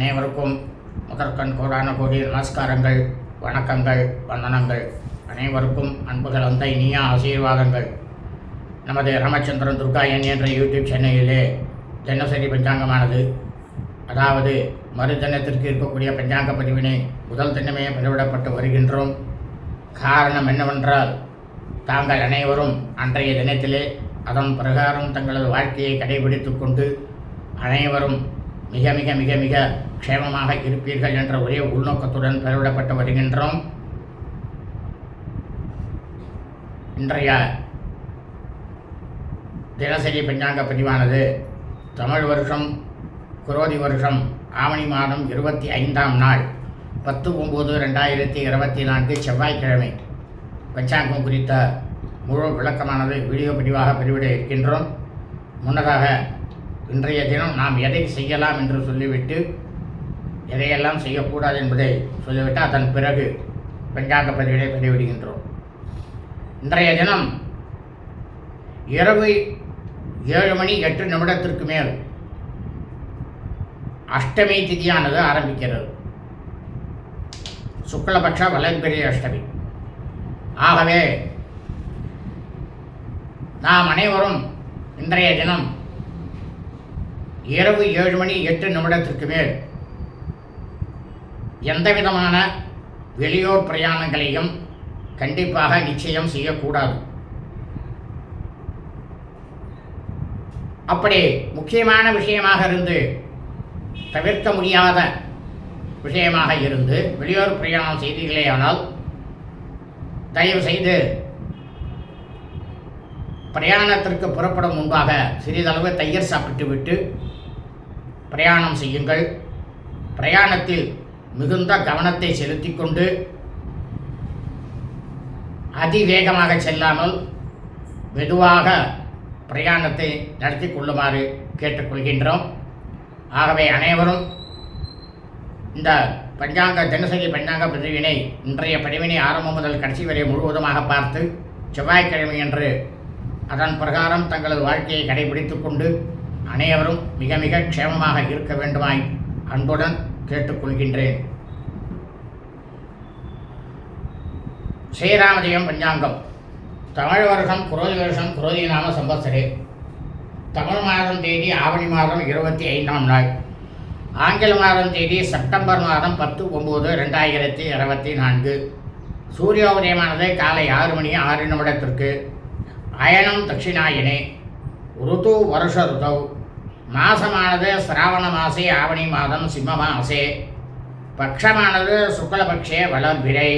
அனைவருக்கும் முதற்கண் கோடான கோடி நமஸ்காரங்கள் வணக்கங்கள் வந்தனங்கள். அனைவருக்கும் அன்புகள் வந்த இனிய ஆசீர்வாதங்கள். நமது ராமச்சந்திரன் துர்கா என் என்ற யூடியூப் சேனலிலே தினசரி பஞ்சாங்கமானது. அதாவது மறு தினத்திற்கு இருக்கக்கூடிய பஞ்சாங்க பதிவினை முதல் தினமே பதிவிடப்பட்டு வருகின்றோம். காரணம் என்னவென்றால் தாங்கள் அனைவரும் அன்றைய தினத்திலே அதன் பிரகாரம் தங்களது வாழ்க்கையை கடைபிடித்து கொண்டு அனைவரும் மிக மிக மிக மிக க்ஷேமமாக இருப்பீர்கள் என்ற ஒரே உள்நோக்கத்துடன் பெருவிடப்பட்டு வருகின்றோம். இன்றைய தினசரி பஞ்சாங்க பதிவானது தமிழ் வருஷம் குரோதி வருஷம் ஆவணி மாதம் இருபத்தி ஐந்தாம் நாள் பத்து ஒம்பது ரெண்டாயிரத்தி இருபத்தி நான்கு செவ்வாய்க்கிழமை. பஞ்சாங்கம் குறித்த முழு விளக்கமானது வீடியோ பதிவாக பதிவிட இருக்கின்றோம். முன்னதாக இன்றைய தினம் நாம் எதை செய்யலாம் என்று சொல்லிவிட்டு எதையெல்லாம் செய்யக்கூடாது என்பதை சொல்லிவிட்டு அதன் பிறகு பஞ்சாங்க பதிவினை பதிவிடுகின்றோம் இன்றைய தினம் இரவு ஏழு மணி எட்டு நிமிடத்திற்கு மேல் அஷ்டமி திதியானது ஆரம்பிக்கிறது. சுக்லபக்ஷ வளர்பிரிய அஷ்டமி. ஆகவே நாம் அனைவரும் இன்றைய தினம் இரவு ஏழு மணி எட்டு நிமிடத்திற்கு மேல். எந்த விதமான வெளியூர் பிரயாணங்களையும் கண்டிப்பாக நிச்சயம் செய்யக்கூடாது. அப்படி முக்கியமான விஷயமாக இருந்து தவிர்க்க முடியாத விஷயமாக இருந்து வெளியூர் பிரயாணம் செய்தீர்களேயானால் தயவு செய்து பிரயாணத்திற்கு புறப்படும் முன்பாக சிறிதளவு தயிர் சாப்பிட்டு விட்டு பிரயாணம் செய்யுங்கள். பிரயாணத்தில் மிகுந்த கவனத்தை செலுத்திக் கொண்டு அதிவேகமாக செல்லாமல் மெதுவாக பிரயாணத்தை நடத்தி கொள்ளுமாறு கேட்டுக்கொள்கின்றோம். ஆகவே அனைவரும் இந்த பஞ்சாங்க தினசரி பஞ்சாங்க பதிவினை இன்றைய பதிவினை ஆரம்பம் முதல் கடைசி வரை முழுவதுமாக பார்த்து செவ்வாய்க்கிழமை என்று அதன் பிரகாரம் தங்களது வாழ்க்கையை கடைபிடித்துக் கொண்டு அனைவரும் மிக மிக க்ஷேமமாக இருக்க வேண்டுமாய் அன்புடன் கேட்டுக்கொள்கின்றேன். ஸ்ரீராமஜெயம் பஞ்சாங்கம். தமிழ் வருஷம் குரோதி வருஷம் குரோதி நாம சம்பத்சரே. தமிழ் மாதம் தேதி ஆவணி மாதம் இருபத்தி ஐந்தாம் நாள். ஆங்கில மாதம் தேதி செப்டம்பர் மாதம் பத்து ஒம்பது ரெண்டாயிரத்தி இருபத்தி நான்கு. சூரிய உதயமானது காலை ஆறு மணி ஆறு நிமிடத்திற்கு. அயனம் தட்சிணாயனே. ருத்து வருஷ ருதௌ மாசமானது சிராவண மாசே ஆவணி மாதம் சிம்ம மாசே பக்ஷமானது சுக்லபக்ஷே வளர்பிரை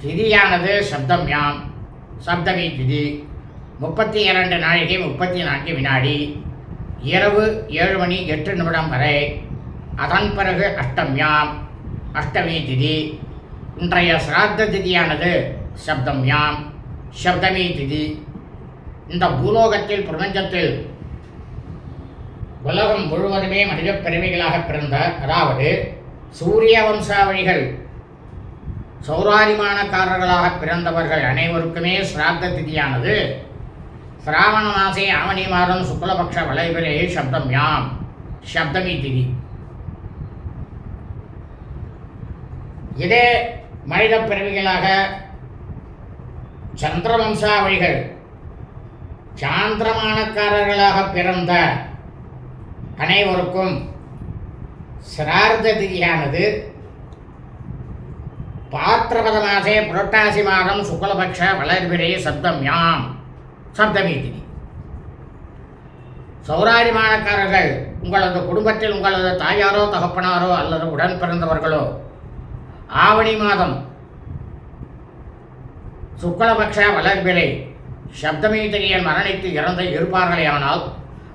திதியானது சப்தம்யாம் சப்தமி திதி முப்பத்தி இரண்டு நாழிகை முப்பத்தி நான்கு வினாடி இரவு ஏழு மணி எட்டு நிமிடம் வரை அதன் பிறகு அஷ்டம்யாம் அஷ்டமி திதி இன்றைய சிராத்த திதியானது சப்தம்யாம் சப்தமி திதி இந்த பூலோகத்தில் பிரபஞ்சத்தில் உலகம் முழுவதுமே மனித பிறவிகளாக பிறந்த அதாவது சூரிய வம்சாவழிகள் சௌராதிமானக்காரர்களாக பிறந்தவர்கள் அனைவருக்குமே சிராத்த திதியானது. சிராவண மாசே ஆவணி மாதம் சுக்லபக்ஷ வளைபிரே சப்தம் யாம் சப்தமி திதி. இதே மனித பிறவிகளாக சந்திரவம்சாவழிகள் சாந்திரமானக்காரர்களாக பிறந்த அனைவருக்கும் சிரார்த்த திதியானது பாத்திரபத மாசே புரட்டாசி மாதம் சுக்லபக்ஷ வளர்பிரே சப்தம் யாம். சப்தமி திதி சௌராரிமானக்காரர்கள் உங்களது குடும்பத்தில் உங்களது தாயாரோ தகப்பனாரோ அல்லது உடன் பிறந்தவர்களோ ஆவணி மாதம் சுக்லபக்ஷ வளர்பிறை சப்தமி மரணித்து இறந்து இருப்பார்களேயானால்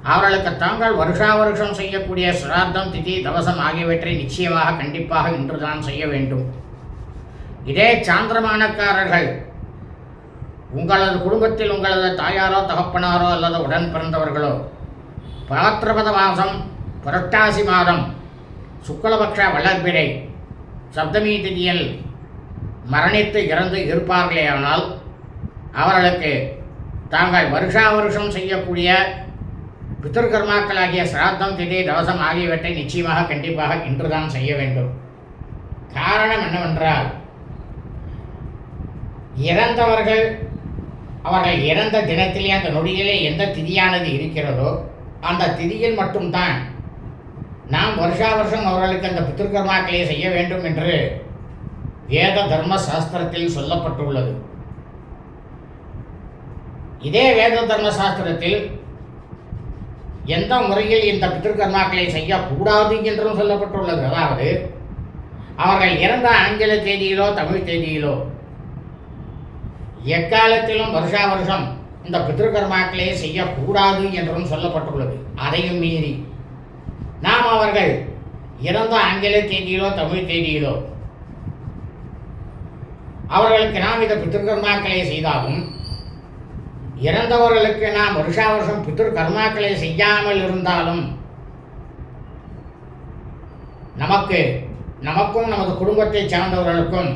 அவர்களுக்கு தாங்கள் வருஷா வருஷம் செய்யக்கூடிய சிரார்த்தம் திதி தவசம் ஆகியவற்றை நிச்சயமாக கண்டிப்பாக இன்றுதான் செய்ய வேண்டும். இதே சாந்திரமானக்காரர்கள் உங்களது குடும்பத்தில் உங்களது தாயாரோ தகப்பனாரோ அல்லது உடன் பிறந்தவர்களோ பாத்திரபத மாதம் புரட்டாசி மாதம் சுக்லபக்ஷ வளர்பிறை சப்தமி திதியில் மரணித்து இறந்து இருப்பார்களேயானால் அவர்களுக்கு தாங்கள் வருஷா வருஷம் செய்யக்கூடிய பித்திருக்கர்மாக்களாகிய சிராத்தம் திதி தவசம் ஆகியவற்றை நிச்சயமாக கண்டிப்பாக இன்றுதான் செய்ய வேண்டும். காரணம் என்னவென்றால் இறந்தவர்கள் அவர்கள் இறந்த தினத்திலே அந்த நொடியிலே எந்த திதியானது இருக்கிறதோ அந்த திதியில் மட்டும்தான் நாம் வருஷா வருஷம் அவர்களுக்கு அந்த பித்திருக்கர்மாக்களை செய்ய வேண்டும் என்று வேத தர்ம சாஸ்திரத்தில் சொல்லப்பட்டுள்ளது. இதே வேத தர்ம சாஸ்திரத்தில் எந்த முறையில் இந்த பித்திருக்கர்மாக்களை செய்யக்கூடாது என்றும் சொல்லப்பட்டுள்ளது. அதாவது அவர்கள் இறந்த ஆங்கில தேதியிலோ தமிழ் தேதியிலோ எக்காலத்திலும் வருஷா வருஷம் இந்த பித்திருக்கர்மாக்களை செய்யக்கூடாது என்றும் சொல்லப்பட்டுள்ளது. அதையும் மீறி நாம் அவர்கள் இறந்த ஆங்கில தேதியிலோ தமிழ் தேதியிலோ அவர்களுக்கு நாம் இந்த பித்திருக்கர்மாக்களை செய்தாலும் இறந்தவர்களுக்கு நாம் வருஷா வருஷம் கர்மாக்களை செய்யாமல் இருந்தாலும் நமக்கு நமக்கும் நமது குடும்பத்தை சார்ந்தவர்களுக்கும்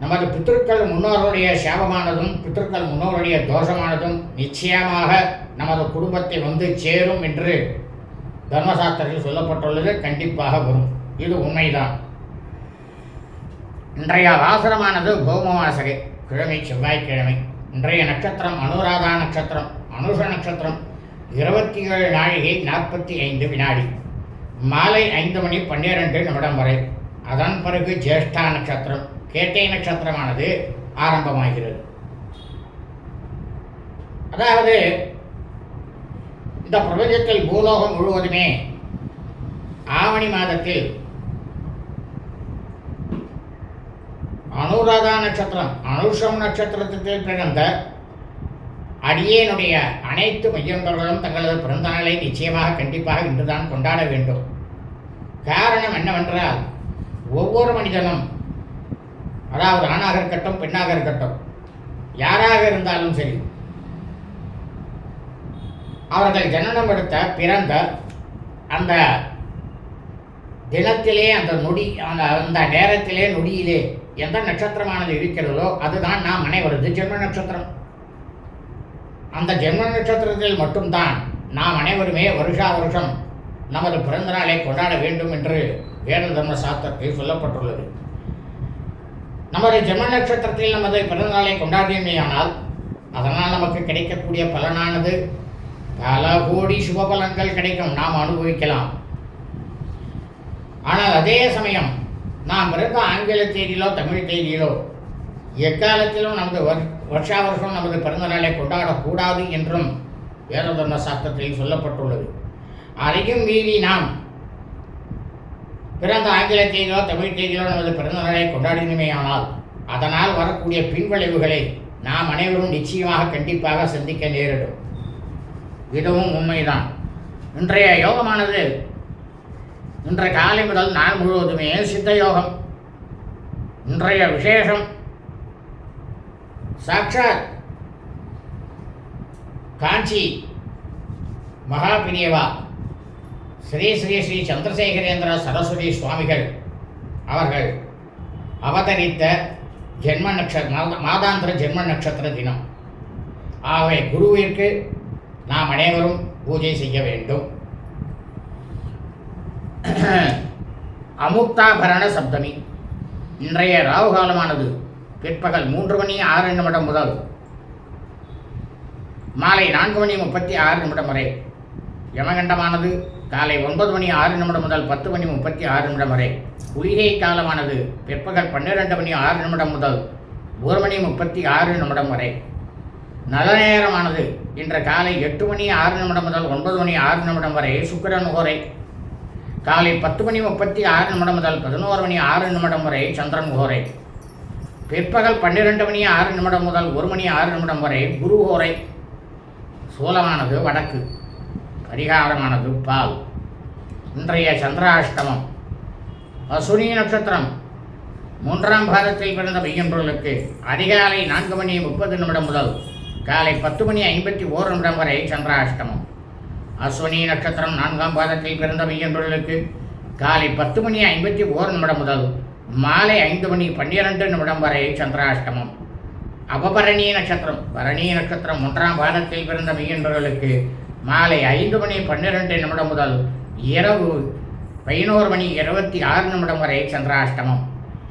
நமது பித்திருக்கள் முன்னோருடைய சாபமானதும் பித்திருக்கள் முன்னோருடைய தோஷமானதும் நிச்சயமாக நமது குடும்பத்தை வந்து சேரும் என்று தர்மசாஸ்திரத்தில் சொல்லப்பட்டுள்ளது. கண்டிப்பாக வரும். இது உண்மைதான். இன்றைய வாசனமானது பௌமவாசகை கிழமை செவ்வாய்க்கிழமை. இன்றைய நட்சத்திரம் அனுராதா நட்சத்திரம் அனுஷ நட்சத்திரம். இருபத்தி ஏழு நாழிகை நாற்பத்தி ஐந்து வினாடி. மாலை ஐந்து மணி பன்னிரெண்டு நிமிடம் வரை. அதன் பிறகு ஜேஷ்டா நட்சத்திரம். கேட்டை நட்சத்திரமானது ஆரம்பமாகிறது. அதாவது இந்த பிரபஞ்சத்தில் பூலோகம் முழுவதுமே ஆவணி மாதத்தில் அனுராதா நட்சத்திரம் அனுஷம் நட்சத்திரத்தில் பிறந்த அடியேனுடைய அனைத்து மையந்தர்களும் தங்களது பிறந்தநாளை நிச்சயமாக கண்டிப்பாக இன்றுதான் கொண்டாட வேண்டும். காரணம் என்னவென்றால் ஒவ்வொரு மனிதனும் அதாவது ஆணாக இருக்கட்டும் பெண்ணாக இருக்கட்டும் யாராக இருந்தாலும் சரி அவர்கள் ஜனனம் எடுத்த பிறந்த அந்த தினத்திலே அந்த நொடி அந்த அந்த நேரத்திலே நொடியிலே எந்த நட்சத்திரமானது இருக்கிறதோ அதுதான் நாம் அனைவரது ஜென்ம நட்சத்திரம். அந்த ஜென்ம நட்சத்திரத்தில் மட்டும்தான் நாம் அனைவருமே வருஷா வருஷம் நமது பிறந்த நாளை கொண்டாட வேண்டும் என்று வேத தர்ம சாஸ்திரத்தில் சொல்லப்பட்டுள்ளது. நமது ஜென்ம நட்சத்திரத்தில் நமது பிறந்த நாளை கொண்டாடியமையானால் அதனால் நமக்கு கிடைக்கக்கூடிய பலனானது பல கோடி சுப பலன்கள் கிடைக்கும். நாம் அனுபவிக்கலாம். ஆனால் அதே சமயம் நாம் பிறந்த ஆங்கில தேதியிலோ தமிழ் தேதியிலோ எக்காலத்திலும் நமது வர் வருஷா வருஷம் நமது பிறந்த நாளை கொண்டாடக்கூடாது என்றும் வேததர்ம சாஸ்திரத்தில் சொல்லப்பட்டுள்ளது. அதையும் மீறி நாம் பிறந்த ஆங்கில தேதியிலோ தமிழ் தேதியிலோ நமது பிறந்த நாளை கொண்டாடினமேயானால் அதனால் வரக்கூடிய பின்விளைவுகளை நாம் அனைவரும் நிச்சயமாக கண்டிப்பாக சந்திக்க நேரிடும். இதுவும் உண்மைதான். இன்றைய யோகமானது இன்றைய காலை முதல் நாள் முழுவதுமே சித்தயோகம். இன்றைய விசேஷம் சாட்சாத் காஞ்சி மகாபிரியவா. ஸ்ரீ ஸ்ரீ ஸ்ரீ சந்திரசேகரேந்திர சரஸ்வதி சுவாமிகள் அவர்கள் அவதரித்த ஜென்ம நட்சத்திர மாதாந்திர ஜென்ம நட்சத்திர தினம். ஆகவே குருவிற்கு நாம் அனைவரும் பூஜை செய்ய வேண்டும். அமுக்தாபரண சப்தமி. இன்றைய ராகு காலமானது பிற்பகல் மூன்று மணி ஆறு நிமிடம் முதல் மாலை நான்கு மணி முப்பத்தி ஆறு நிமிடம் வரை. யமகண்டமானது காலை ஒன்பது மணி ஆறு நிமிடம் முதல் பத்து மணி முப்பத்தி ஆறு நிமிடம் வரை. குளிகை காலமானது பிற்பகல் பன்னிரெண்டு மணி ஆறு நிமிடம் முதல் ஒரு மணி முப்பத்தி ஆறு நிமிடம் வரை. நல்ல நேரமானது இன்று காலை எட்டு மணி ஆறு நிமிடம் முதல் ஒன்பது மணி ஆறு நிமிடம் வரை சுக்கிரன் உகரை காலை பத்து மணி முப்பத்தி ஆறு நிமிடம் முதல் பதினோரு மணி ஆறு நிமிடம் வரை சந்திரன் கோரை பிற்பகல் பன்னிரெண்டு மணி ஆறு நிமிடம் முதல் ஒரு மணி ஆறு நிமிடம் வரை குரு ஹோரை சூலமானது வடக்கு பரிகாரமானது பால். இன்றைய சந்திராஷ்டமம் அசுனி நட்சத்திரம். மூன்றாம் பாதத்தில் பிறந்த பையன்பொருளுக்கு அதிகாலை நான்கு மணி முப்பது நிமிடம் முதல் காலை பத்து மணி ஐம்பத்தி ஓரு நிமிடம் வரை சந்திராஷ்டமம். அஸ்வினி நட்சத்திரம் நான்காம் பாதத்தில் பிறந்த பையன்பொருளுக்கு காலை பத்து மணி ஐம்பத்தி ஓரு நிமிடம் முதல் மாலை ஐந்து மணி பன்னிரண்டு நிமிடம் வரை சந்திராஷ்டமம். அபபரணி நட்சத்திரம். பரணி நட்சத்திரம் ஒன்றாம் பாதத்தில் பிறந்த மெய்யன்பர்களுக்கு மாலை ஐந்து மணி பன்னிரெண்டு நிமிடம் முதல் இரவு பதினோரு மணி இருபத்தி ஆறு நிமிடம் வரை சந்திராஷ்டமம்.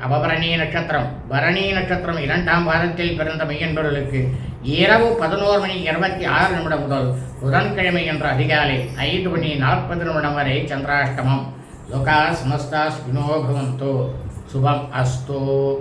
அபபரணி நட்சத்திரம். பரணி நட்சத்திரம் இரண்டாம் பாதத்தில் பிறந்த மெய்யன்பர்களுக்கு இரவு பதினோரு மணி இருபத்தி ஆறு நிமிடம் முதல் புதன்கிழமை என்ற அதிகாலை ஐந்து மணி நாற்பது நிமிடம் வரை சந்திராஷ்டமம். லோகா சமஸ்தா ஸ்பினோ பவந்தோ. சுபம் அஸ்தோ.